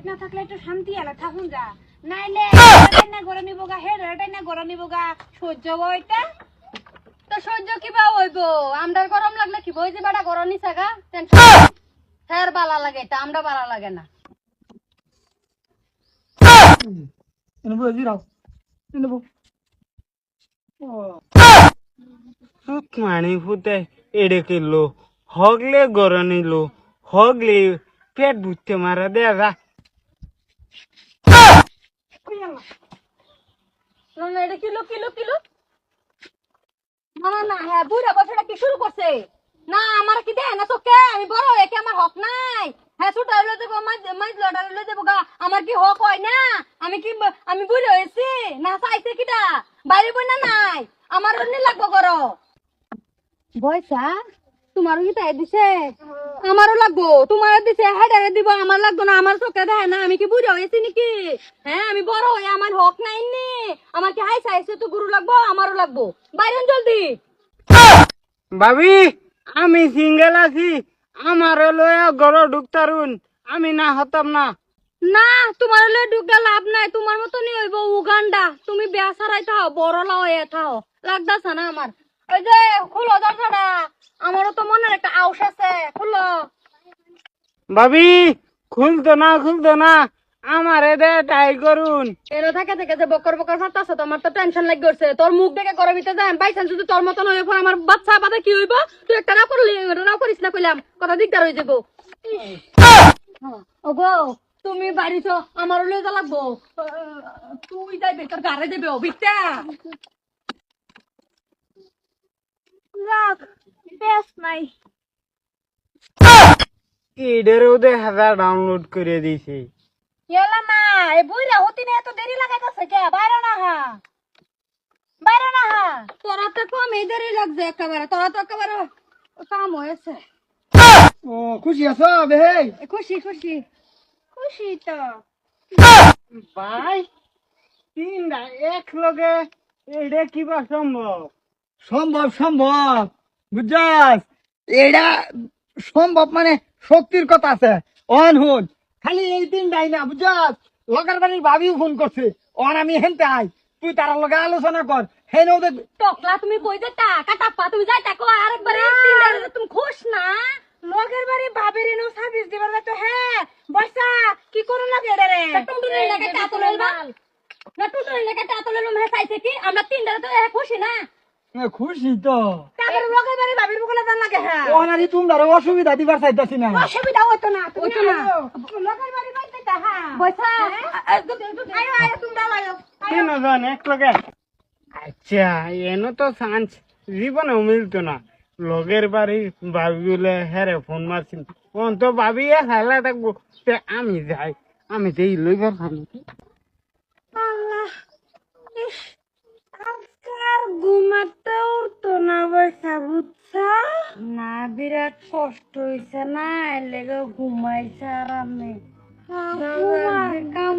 Light না থাকলে একটু শান্তি এলা থাকুন যা। নাইলে না গরম নিব গা হেড এটাই না গরম নিব গা সহ্য বইটা তো সহ্য কিবা হইব? আমরার গরম লাগলে কি বই যে বেটা গরম নিছে গা টেনশন ফের বালা লাগে তা আমরা বালা লাগে না। মানি ফুতে এড়ে কিলো। হগলে গরনিলো হগলে পেট বুঝতে মারা দেয়া যা হক নাই। হ্যাঁ ছোট হইলে দেবো, মাঝ লড়া হইলে দেবো গা। আমার কি হক হয় না? আমি কি, আমি বুড়ি হয়েছি? না, চাইছে কিটা? বাইরে বই না নাই। আমার অন্য লাগবো করো। বয়সা তোমারও কি তাই দিছে? আমারও লাগবো। তোমারও দিছে হেডারে দিব। আমার লাগবো না আমার চোখে দেয় না। আমি কি বুড়ি হয়েছি নাকি? হ্যাঁ আমি বড় হয়ে আমার হক নাই নি। আমার কি তো গুরু লাগবো? আমারও লাগবো। বাইরেন জলদি। ভাবি আমি সিঙ্গেল আছি। আমার লয়া গর ঢুকতারুন আমি না হতাম না। না তোমার হলে ঢুকে লাভ নাই। তোমার মতনই হইব উগান্ডা। তুমি বেয়া সারাই থাও বড় লাও এ থাও। লাগদাছে না আমার। ওই যে খুলো দরজাটা আমারও তো মনের একটা আউস আছে খুলো। ভাবি খুলতো না খুলতো না। আমার দে ট্রাই করুন। এর থাকে থেকে যে বকর বকর ফাটাছে তো আমার তো টেনশন লাগি গেছে। তোর মুখ দেখে গরমিতে যায় বাইচান যদি তোর মতন হয়ে পড়ে আমার বাচ্চা বাদে কি হইব? তুই একটা না করলি না করিস না কইলাম কথা দিকদার হয়ে যাব। ওগো তুমি বাড়িছ আমার লয়ে যা লাগবো। তুই যাই তোর গাড়ে দেবে অভিজ্ঞতা রাখ বেশ নাই ডাউনলোড করে দিছে এলা মা এ বুইরা হতি না এত দেরি লাগাইতেছে কে? বাইরে না হা। বাইরে না হা। তোরা তো কম এদেরই লাগছে একেবারে তোরা তো একেবারে কাম হয়েছে। ও খুশি আছো বেহেই এ খুশি খুশি। খুশি তো। ভাই তিনটা এক লগে এটা কিবা সম্ভব? সম্ভব সম্ভব। বুঝছাস? এটা সম্ভব মানে শক্তির কথা আছে। অন হুন। খালি এই তিনটাই না বুঝছাস? লগের বাড়ির ভাবিও ফোন করছে। অন আমি হেনতে আই। তুই তার লগে আলোচনা কর। হেন ওদের টকলা তুমি কই দে টাকা টাপ্পা? তুমি যাই টাকো আরেকবারে তুমি খুশ না। লগের বাড়ি বাবের এনো সার্ভিস দিবার তো হ্যাঁ। বর্ষা কি করো এটা রে? লাগে না লাগে চাইছে কি? আমরা তিনটা তো এ খুশি না। খুশি তো। তারপরে লগের বাড়ি বাবির বকলে জান লাগে হ্যাঁ। ওনারি তোমরা অসুবিধা দিবার চাইতাছি না। অসুবিধা হতো না তুমি হতো না। আয়ো। লগের বাড়ি বাইতে তা হ্যাঁ। আয়ো আয়ো তোমরা আয়ো কেন জান এক লগে? আচ্ছা এন তো চান্স জীবনেও মিলতো না। লগের বাড়ি ভাবি বলে হ্যারে ফোন মারছিল অন তো ভাবিয়ে হালা থাকব তে আমি যাই আমি তো এই লইবার আল্লাহ ঘুমাতে কষ্ট হয়েছে না এলেগে ঘুমাইছে আরামে কাম